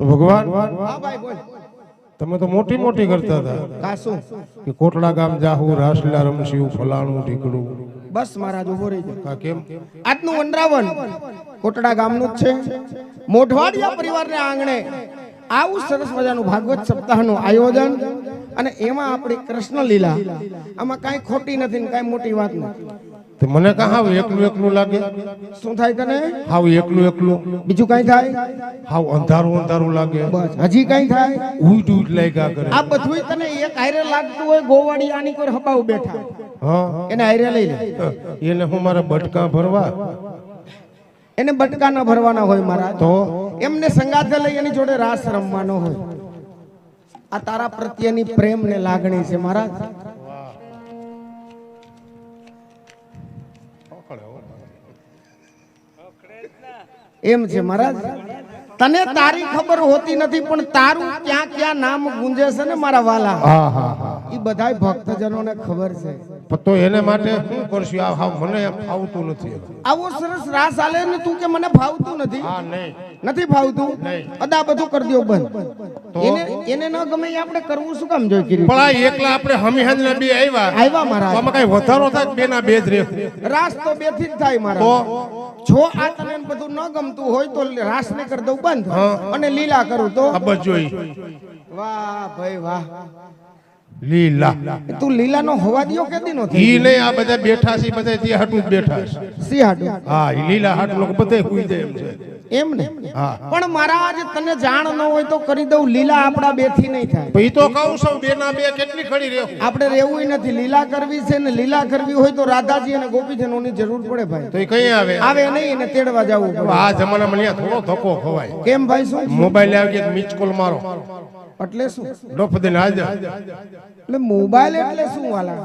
તો ભગવાન હા ભાઈ બોલ. તમે તો મોટી મોટી કરતા હતા. કાશું કે કોટડા ગામ જાહુ રાસલા રમશીવ ફલાણું ઢીકડું. બસ મહારાજ ઊભો રહી જાય કેમ? આજનું વનરાવન કોટડા ગામનું જ છે. મોઢવાડિયા પરિવારને આંગણે આવું સરસ મજાનું ભાગવત સપ્તાહનું આયોજન અને એમાં આપણી કૃષ્ણ લીલા આમાં કાંઈ ખોટી નથી ને કાંઈ મોટી વાત નથી. તે મને કાં હાવ એકલું એકલું લાગે? શું થાય તને? હાવ એકલું એકલું. બીજું કાંઈ થાય? હાવ અંધારું અંધારું લાગે. બસ હજી કાંઈ થાય? ઉઈટ ઉઠ લાગ્યા કરે. આ બધું તને એક આયરે લાગતું હોય ગોવાળી આની કોઈ હપાવ બેઠા. હા. એને આયરે લઈ લે. એને હું મારા બટકા ભરવા? એને બટકા ન ભરવાના હોય મારા તો? એમને સંગાથે લઈ એની જોડે રાસ રમવાનો હોય. આ તારા પ્રત્યેની પ્રેમ ને લાગણી છે મહારાજ. એમ છે મહારાજ? તને તારી ખબર હોતી નથી પણ તારું ક્યાં ક્યાં નામ ગુંજે છે ને મારા વાલા? એ બધા ભક્તજનોને ખબર છે. તો એને માટે શું કરશું આ હાવ મને ફાવતું નથી આવો સરસ રાસ આલે ને તું કે મને ફાવતું નથી? હા નહીં. નથી ફાવતું? અદા બધું કરી દો બંધ? એને એને ન ગમે આપણે કરવું શું કામ જોઈ કર્યું પણ આ એકલા આપણે હમી ને બે આવ્યા. આવ્યા તો આમાં કઈ વધારો થાય બે ના બે જ રહે? રાસ તો બેથી જ થાય મારા જો આ તને બધું ન ગમતું હોય તો રાસ ને કરી દઉં બંધ. અને લીલા કરું તો? બસ જોઈ. વાહ ભાઈ વાહ. લીલા. તું લીલા નો હોવા દિયો કેદી નો થઈ ઈ નહીં આ બધા બેઠા છે બધા ત્યાં હાટું જ બેઠા છે. સી હાડું હા લીલા હાટ લોકો બધે હુઈ દે એમ છે. એમ ને? હા. પણ મહારાજ તને જાણ ન હોય તો કરી દઉં લીલા આપણા બેથી નહીં થાય. ભઈ તો કહું છું બે ના બે કેટલી ખડી રહેવું આપણે રહેવું નથી લીલા કરવી છે ને લીલા કરવી હોય તો રાધાજી અને ગોપીજનોની જરૂર પડે ભાઈ. તો એ કઈ આવે? આવે નહીં એને તેડવા જવું આ જમાનામાં થોડો ધક્કો ખવાય. કેમ ભાઈ શું મોબાઈલ આવી ગયા મિસ કોલ મારો. એટલે શું? ડફ દઈને હાજર. એટલે મોબાઈલ એટલે શું વાલા?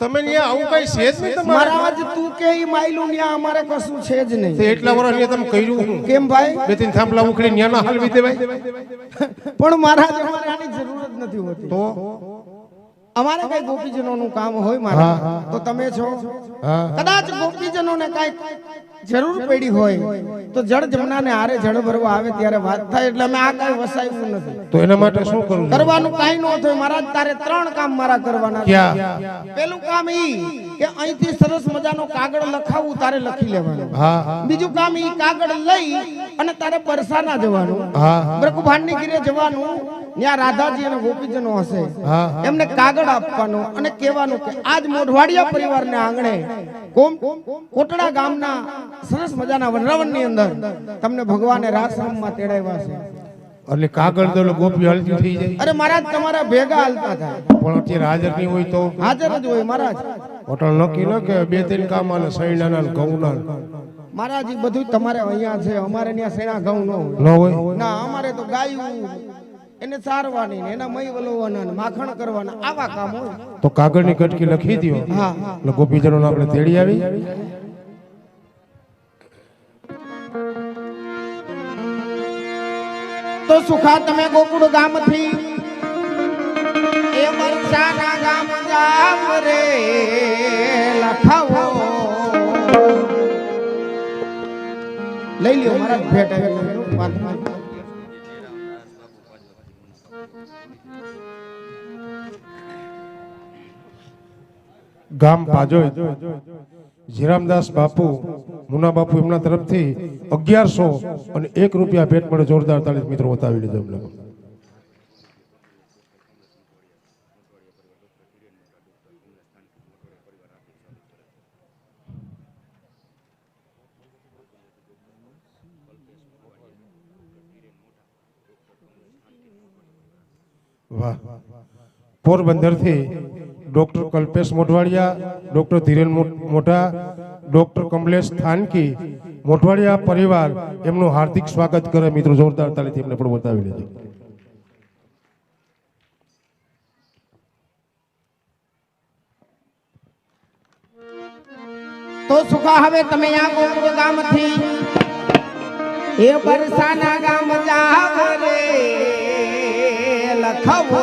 તમે ન્યા આવું કઈ છે જ નહીં તમારે? મહારાજ તું કે ઈ માયલું ન્યા અમારે કશું છે જ નહીં. એટલા વર્ષ ન્યા તમે કર્યું હું કેમ ભાઈ? બે ત્રણ થાંભલા ઉખડી ન્યા ના હલવી દેવાય? પણ મહારાજ અમારે આની જરૂર જ નથી હોતી. તો? અમારે કઈ ગોપીજનોનું કામ હોય મારા. તો તમે છો? કદાચ કદાચ ગોપીજનોને કઈ જરૂર પડી હોય તો જળ જમનાને આરે જળ ભરવા આવે ત્યારે વાત થાય એટલે અમે આ કઈ વસાયું નથી. તો એના માટે શું કરવું? કરવાનું કઈ ન થાય મહારાજ તારે ત્રણ કામ મારા કરવાના છે. પેલું કામ ઈ કે અહીંથી સરસ મજાનો કાગળ લખાવું તારે લખી લેવાનું. બીજું કામ ઈ કાગળ લઈ અને તારે પરસાના જવાનું. બ્રકુભાનની ગીરે જવાનું. ત્યાં રાધાજી અને ગોપીજનો હશે. એમને કાગળ આપવાનું અને કહેવાનું કે આજ મોઢવાડિયા પરિવારને આંગણે કોટડા ગામના સરસ મજાના વનરાવનની અંદર તમને ભગવાને રાસરમમાં તેડાવ્યા છે. એટલે કાગળ દો ગોપી હલતી થઈ જાય. અરે મહારાજ તમારા ભેગા હાલતા થાય પણ અત્યારે હાજર નહીં હોય તો? હાજર જ હોય મહારાજ. હોટલ નક્કી ન કે બે ત્રણ કામ આલે સૈણાના ને ઘઉંના. મહારાજ બધું તમારે અહીંયા છે. અમારે ત્યાં સેણા ઘઉં ન હોય? ના અમારે તો ગાયું. એને સારવાની ને એના મય વલોવાના ને માખણ કરવાના આવા કામ હોય. તો કાગળની કટકી લખી દો હા એટલે ગોપીજનો આપણે તેડી આવી. તો સુખા તમે ગોકુળ ગામથી. એ વર્ષાના ગામ ગામ રે લખાવો. લઈ લ્યો મારા ભેટ આવે ગામ પાજોય. જીરામદાસ બાપુ, મુના બાપુ એમના તરફથી અગિયારસો અને એક રૂપિયા ભેટ મળે જોરદાર તાળી મિત્રો બતાવી લીધો એમને. વાહ પોરબંદરથી ડોક્ટર કલ્પેશ મોઢવાડિયા, ડોક્ટર ધીરેન મો- મોઢા, ડોક્ટર કમલેશ થાનકી, મોઢવાડિયા પરિવાર, એમનું હાર્દિક સ્વાગત કરે. મિત્રો, જોરદાર તાળીથી એમને પણ બતાવી લીધું તો સુખા હવે તમે આ ગોકુળ ગામથી. એ બરસાના ગામ જાવ રે. લખાવો.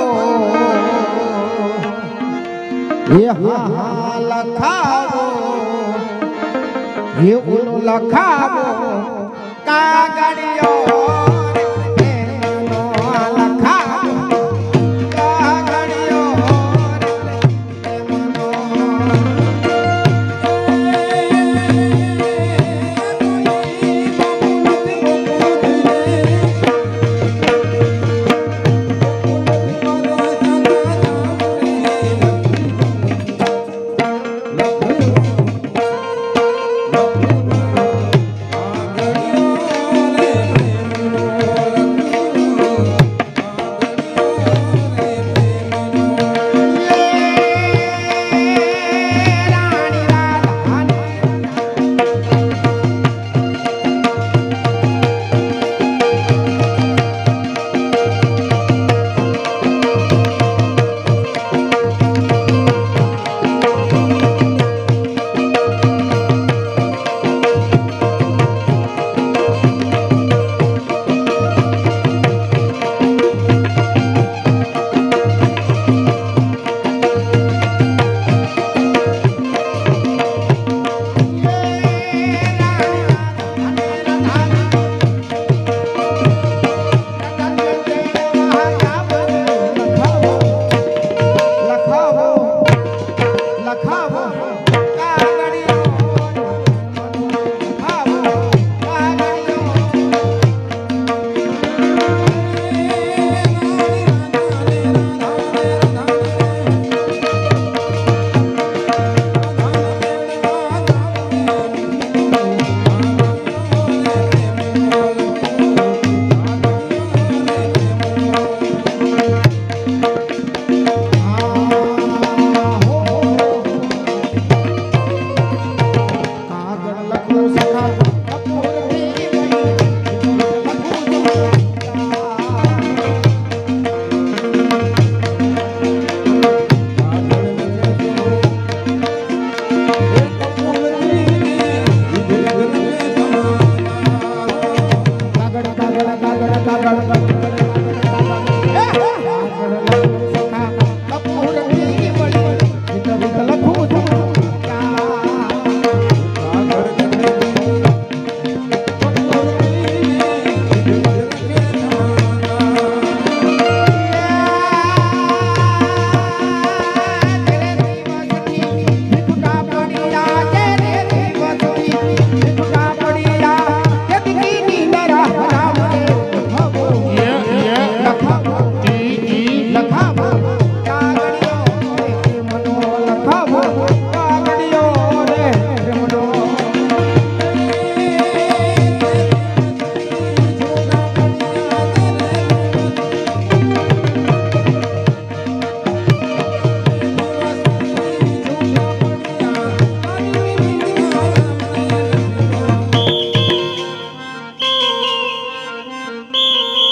એ હા લખાવો. એ ઓલો લખાવો. કાગળિયો.